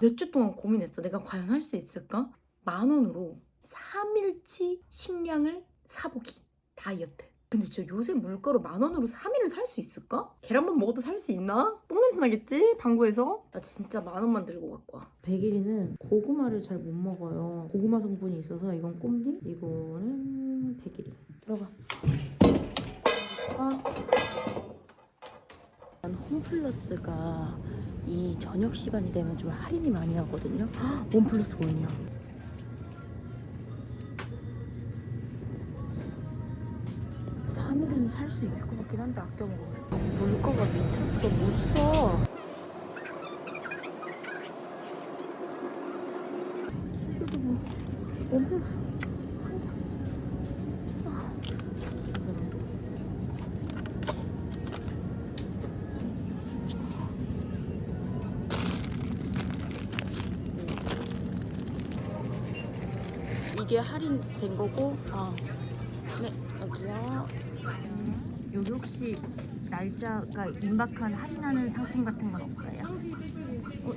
몇 주 동안 고민했어. 내가 과연 할 수 있을까? 만 원으로 3일치 식량을 사보기. 다이어트. 근데 진짜 요새 물가로 만 원으로 3일을 살 수 있을까? 계란만 먹어도 살 수 있나? 똥냄새 나겠지? 방구에서? 나 진짜 만 원만 들고 갖고 와. 백일이는 고구마를 잘 못 먹어요. 고구마 성분이 있어서 이건 꼼디, 이거는 백일이. 들어가. 아. 홈플러스가 이 저녁 시간이 되면 좀 할인이 많이 하거든요. 헉, 원 플러스 원이야. 삼일은 살 수 있을 것 같긴 한데 아껴 먹으면 물가가 미쳤어 못 써. 진짜도 뭐 이게 할인된 거고 아, 네 여기요 음, 여기 혹시 날짜가 임박한 할인하는 상품 같은 건 없어요? 어.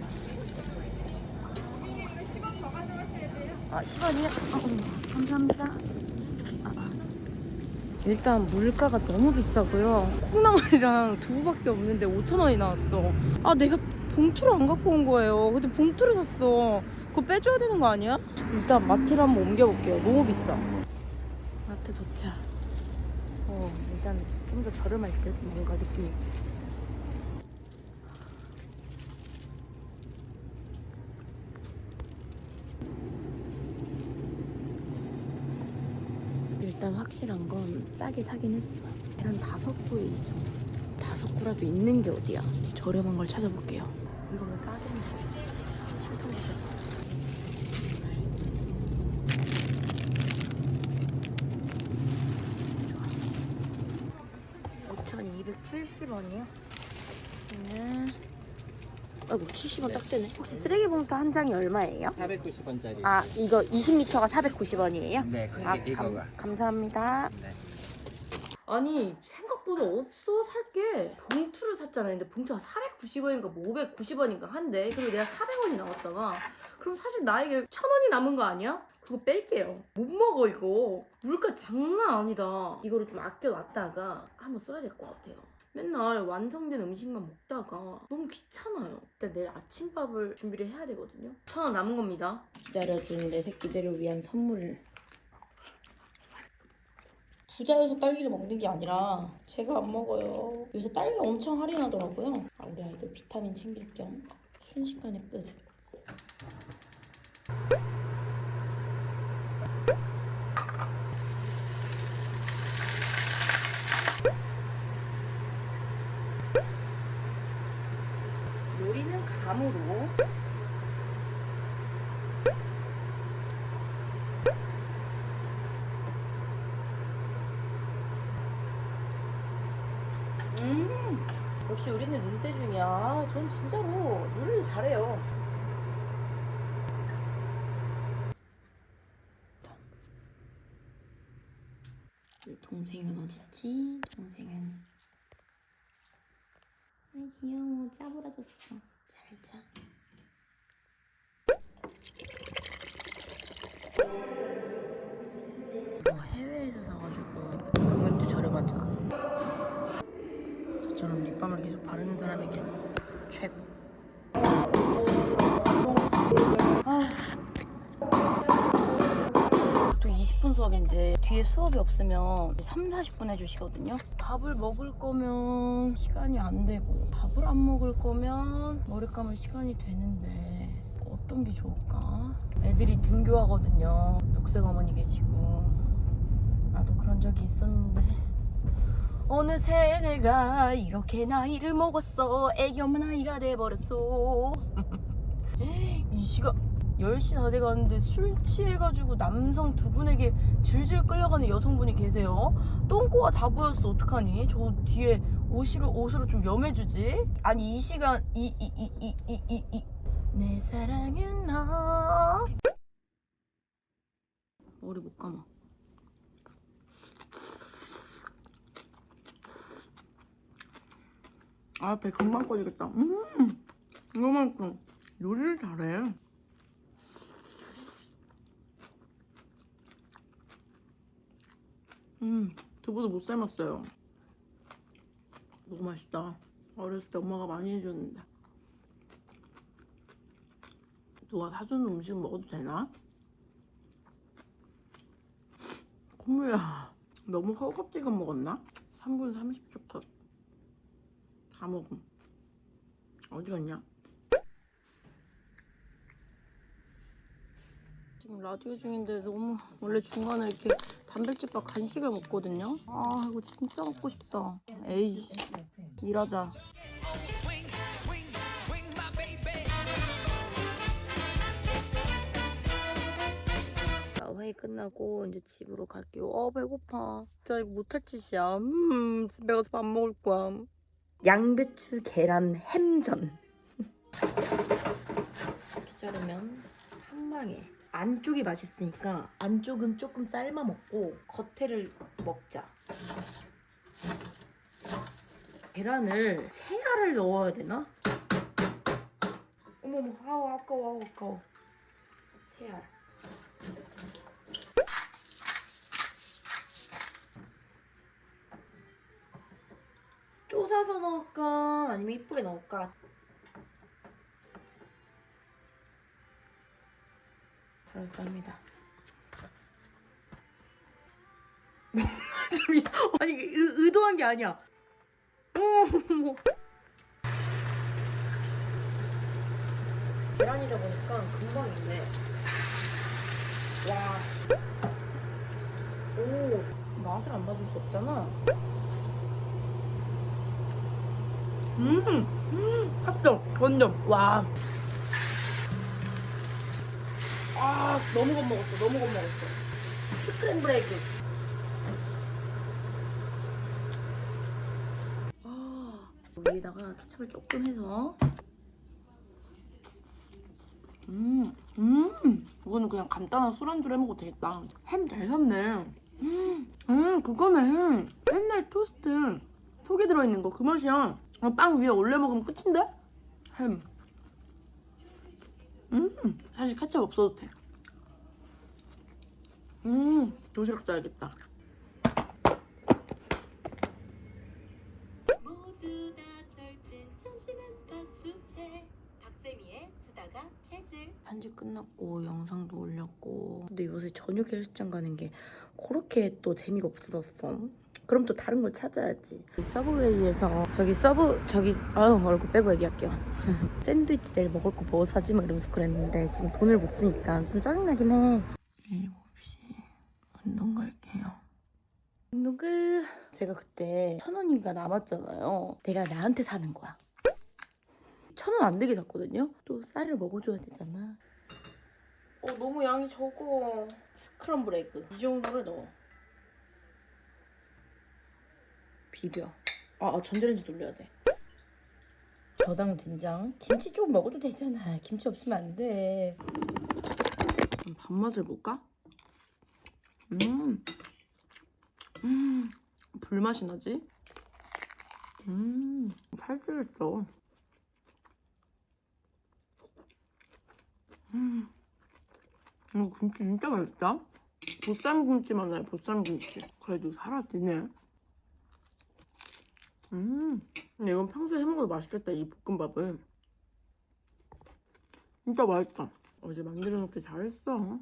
아 10원이요? 아, 어, 감사합니다 아, 아. 일단 물가가 너무 비싸고요 콩나물이랑 두부밖에 없는데 5천원이 나왔어 아 내가 봉투를 안 갖고 온 거예요 근데 봉투를 샀어 그거 빼줘야 되는 거 아니야? 일단 마트를 한번 옮겨볼게요. 너무 비싸. 마트 도착. 어 일단 좀 더 저렴할 듯 뭔가 느낌이 일단 확실한 건 싸게 사긴 했어. 계란 다섯 구에 있죠 다섯 구라도 있는 게 어디야? 저렴한 걸 찾아볼게요 이거 왜 까겠네 출동했어 좋아 5,270원이요 네. 아이고 70원 딱 되네 혹시 쓰레기 봉투 한 장이 얼마예요? 490원짜리. 아 이거 20m가 490원이에요? 네, 그게 아 이거가. 감, 감사합니다 네. 아니 생각보다 없어 살게 봉투를 샀잖아 근데 봉투가 490원인가 뭐 590원인가 한데 그리고 내가 400원이 나왔잖아 그럼 사실 나에게 1000원이 남은 거 아니야? 그거 뺄게요 못 먹어 이거 물가 장난 아니다 이거를 좀 아껴놨다가 한번 써야 될 것 같아요 맨날 완성된 음식만 먹다가 너무 귀찮아요. 일단 내일 아침밥을 준비를 해야 되거든요. 1000원 남은 겁니다. 기다려주는 내 새끼들을 위한 선물 부자여서 딸기를 먹는 게 아니라 제가 안 먹어요. 요새 딸기가 엄청 할인하더라고요. 아, 우리 아이들 비타민 챙길 겸 순식간에 끝 요리는 감으로 음 역시 우리는 눈대중이야 전 진짜로 요리를 잘해요. 동생은 어딨지? 동생은. 아 귀여워. 짜부라졌어. 잘자. 이거 해외에서 사가지고 금액도 저렴하지 않아. 저처럼 립밤을 계속 바르는 사람에겐 최고 보통 20분 수업인데 뒤에 수업이 없으면 3, 40분 해주시거든요. 밥을 먹을 거면 시간이 안 되고 밥을 안 먹을 거면 머리 감을 시간이 되는데 어떤 게 좋을까? 애들이 등교하거든요. 녹색 어머니 계시고 나도 그런 적이 있었는데 어느새 내가 이렇게 나이를 먹었어 애기 없는 아이가 돼버렸어 이 시간 10시 다 돼가는데 술 취해가지고 남성 두 분에게 질질 끌려가는 여성분이 계세요. 똥꼬가 다 보였어. 어떡하니? 저 뒤에 옷으로, 옷으로 좀 염해주지? 아니, 이 시간, 이, 이, 이, 이, 이, 이, 이. 내 사랑은 너. 머리 못 감아. 아, 배 금방 꺼지겠다. 음, 맛있어. 요리를 잘해. 음, 두부도 못 삶았어요. 너무 맛있다. 어렸을 때 엄마가 많이 해줬는데. 누가 사주는 음식 먹어도 되나? 콧물야. 너무 허겁지겁 먹었나? 3분 30초 컷. 다 먹음. 어디 갔냐? 지금 라디오 중인데 너무 원래 중간에 이렇게 단백질바 간식을 먹거든요. 아 이거 진짜 먹고 싶다. 에이 일하자. 자, 회의 끝나고 이제 집으로 갈게요. 어 배고파. 진짜 이거 못할 짓이야. 음 집에 가서 밥 먹을 거야. 양배추 계란 햄전. 이렇게 자르면 한 방에 안쪽이 맛있으니까 안쪽은 조금 삶아 먹고 겉에를 먹자. 계란을 채알을 넣어야 되나? 어머머, 아우 아까워, 아까워. 채알. 사서 넣을까? 아니면 이쁘게 넣을까? 저기 아니 의, 의도한 게 아니야. 계란이다 보니까 금방 익네. 와. 오. 맛을 안 봐줄 수 없잖아. 음, 음, 합격, 완전, 와. 아, 너무 겁먹었어, 너무 겁먹었어. 스크램블 에그. 아, 위에다가 케첩을 조금 해서. 음, 음, 이거는 그냥 간단한 술안주로 해먹어도 되겠다. 햄 잘 샀네. 음, 음, 그거네. 옛날 토스트 속에 들어있는 거 그 맛이야. 어, 빵 위에 올려 먹으면 끝인데? 햄. 음, 사실 케첩 없어도 돼. 음, 도시락 짜야겠다. 모두 다 절친 점심은 박수채 박세미의 수다가 체질 편집 끝났고 영상도 올렸고 근데 요새 저녁에 헬스장 가는 게 그렇게 또 재미가 없어졌어 그럼 또 다른 걸 찾아야지 서브웨이에서 저기 서브 저기 아유 얼굴 빼고 얘기할게요 샌드위치 내일 먹을 거 뭐 사지 막 이러면서 그랬는데 지금 돈을 못 쓰니까 좀 짜증나긴 해 7시 운동 갈게요 운동 끝 제가 그때 천 원인가 남았잖아요 내가 나한테 사는 거야 천 원 안 되게 샀거든요. 또 쌀을 먹어줘야 되잖아. 어 너무 양이 적어. 스크럼블 에그 이 정도를 넣어. 비벼. 아, 아 전자레인지 돌려야 돼. 저당 된장. 김치 좀 먹어도 되잖아. 김치 없으면 안 돼. 그럼 밥맛을 볼까? 음. 음. 불맛이 나지? 음. 살찌겠어. 음. 이거 김치 진짜 맛있다. 보쌈 김치 맛나요, 보쌈 김치. 그래도 살아지네. 음. 근데 이건 평소에 해먹어도 맛있겠다, 이 볶음밥은. 진짜 맛있다. 어제 만들어 놓기 잘했어.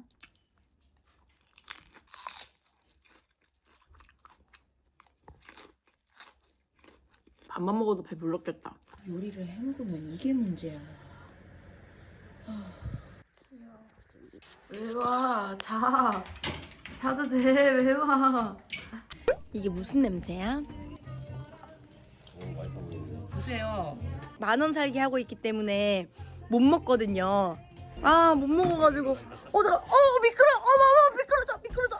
밥만 먹어도 배불렀겠다. 요리를 해먹으면 이게 문제야. 왜 와? 자. 자도 돼. 왜 와? 이게 무슨 냄새야? 보세요. 만 원 살기 하고 있기 때문에 못 먹거든요. 아, 못 먹어가지고. 어, 잠깐. 어, 미끄러. 어머, 어머, 미끄러져. 미끄러져.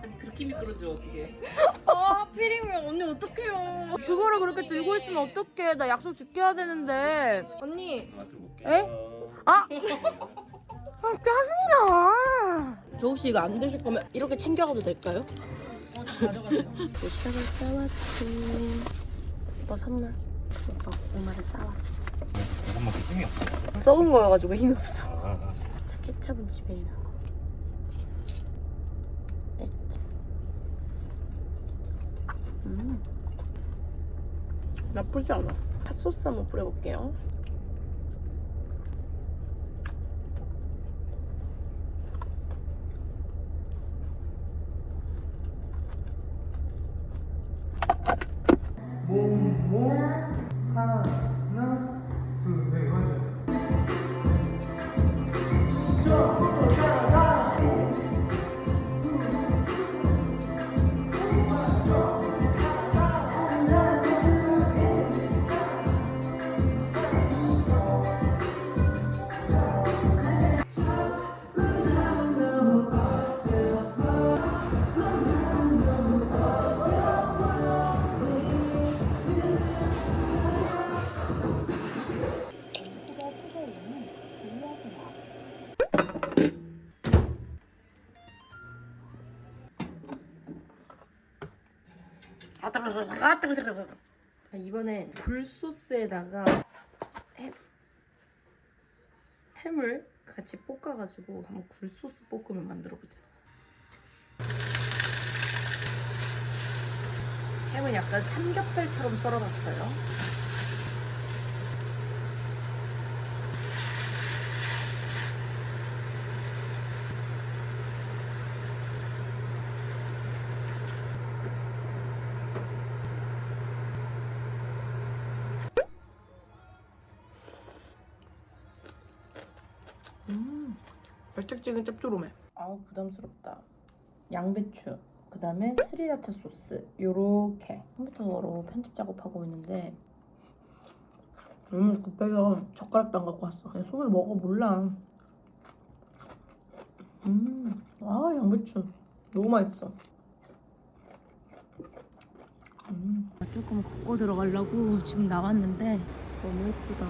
어머, 그렇게 미끄러져 어떻게? 아, 하필이면 언니 어떡해요. 그거를 그렇게 들고 있으면 어떡해. 나 약속 지켜야 되는데. 언니. 에? 아! 아, 짜증나. 저 혹시 이거 안 드실 거면 이렇게 챙겨가도 될까요? 도시락을 싸왔지. 오빠 선물. 오빠 고구마를 싸왔어. 고구마 힘이 없어. 썩은 거여가지고 힘이 없어. 아, 자, 케찹은 집에 있는 거. 네. 음. 나쁘지 않아. 핫소스 한번 뿌려볼게요. 이번엔 굴소스에다가 햄, 햄을 같이 볶아가지고 한번 굴소스 볶음을 만들어보자. 햄은 약간 삼겹살처럼 썰어놨어요. 발짝지근 짭조름해. 아우 부담스럽다. 양배추, 그 다음에 스리라차 소스 요렇게 컴퓨터로 편집 작업하고 있는데 음 급해서 젓가락도 안 갖고 왔어. 그냥 손으로 먹어 몰라. 음, 아 양배추 너무 맛있어. 음, 조금 걷고 들어가려고 지금 나왔는데 너무 예쁘다.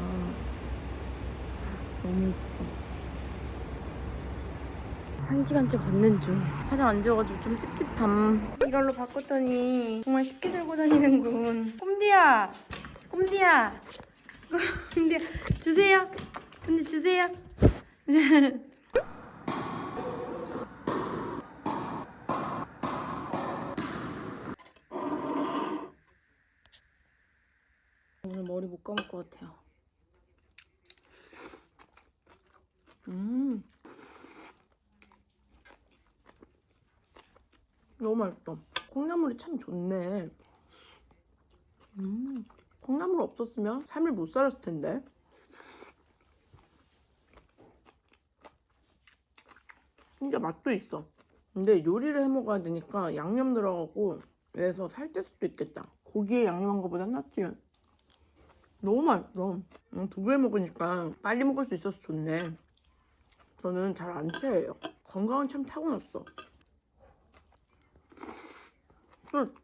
너무 예뻐. 한 시간째 걷는 중. 화장 안 지워가지고 좀 찝찝함. 이걸로 바꿨더니 정말 쉽게 들고 다니는군. 꼼디야! 꼼디야! 꼼디야! 주세요! 꼼디 주세요! 오늘 머리 못 감을 것 같아요. 음, 너무 맛있다. 콩나물이 참 좋네. 음, 콩나물 없었으면 삶을 못 살았을 텐데. 진짜 맛도 있어. 근데 요리를 해 먹어야 되니까 양념 들어가고 그래서 살찔 수도 있겠다. 고기에 양념한 거보다 낫지. 너무 맛있어. 음, 두부에 먹으니까 빨리 먹을 수 있어서 좋네. 저는 잘 안 체해요. 건강은 참 타고났어. 응.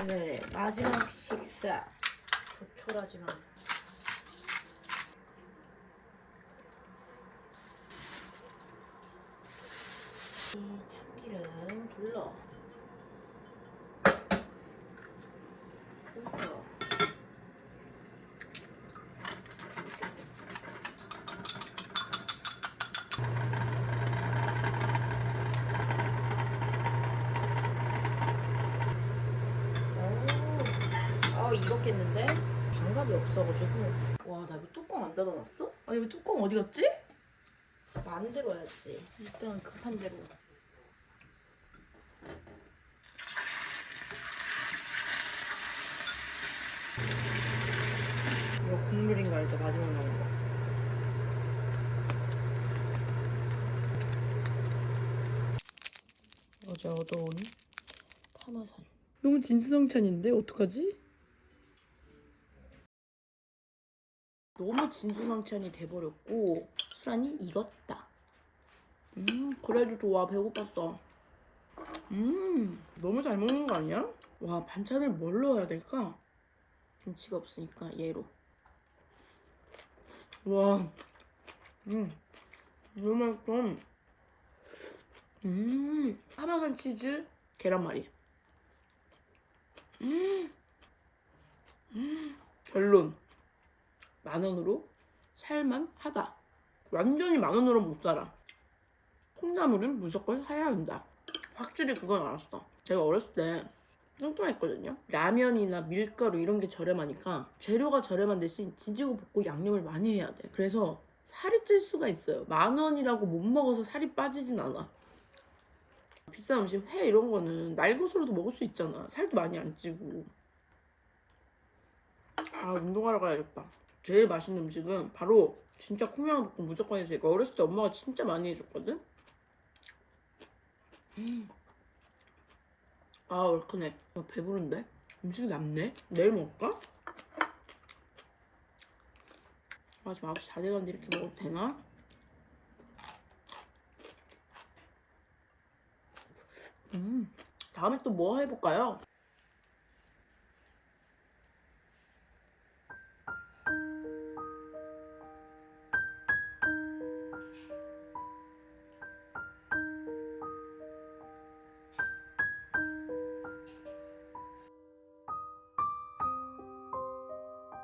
오늘 마지막 식사. 조촐하지만 이 참기름 둘러 훑어 오, 아 익었겠는데? 없어가지고 와 나 이거 뚜껑 안 닫아놨어? 아니 왜 뚜껑 어디 갔지? 만들어야지 일단 급한 대로 이거 국물인 거 알죠? 마지막 나온 거 어제 얻어온 파마산 너무 진수성찬인데 어떡하지? 진수성찬이 돼버렸고 수란이 익었다 음 그래도 좋아 배고팠어. 음 너무 잘 먹는 거 아니야? 와 반찬을 뭘 넣어야 될까? 김치가 없으니까 얘로 와, 음, 너무 맛있어. 음, 파마산 치즈 계란말이. 음, 음, 결론. 만 원으로 살만 하다. 완전히 만 원으로 못 살아. 콩나물은 무조건 사야 한다. 확실히 그건 알았어. 제가 어렸을 때 뚱뚱했거든요. 라면이나 밀가루 이런 게 저렴하니까 재료가 저렴한 대신 지지고 볶고 양념을 많이 해야 돼. 그래서 살이 찔 수가 있어요. 만 원이라고 못 먹어서 살이 빠지진 않아. 비싼 음식 회 이런 거는 날 것으로도 먹을 수 있잖아. 살도 많이 안 찌고. 아 운동하러 가야겠다. 제일 맛있는 음식은 바로 진짜 콩나물 볶음 무조건 해서 이거 어렸을 때 엄마가 진짜 많이 해줬거든. 음. 아 얼큰해. 아, 배부른데? 음식이 남네? 내일 먹을까? 아 지금 9시 다 돼가는데 이렇게 먹어도 되나? 음 다음에 또 뭐 해볼까요?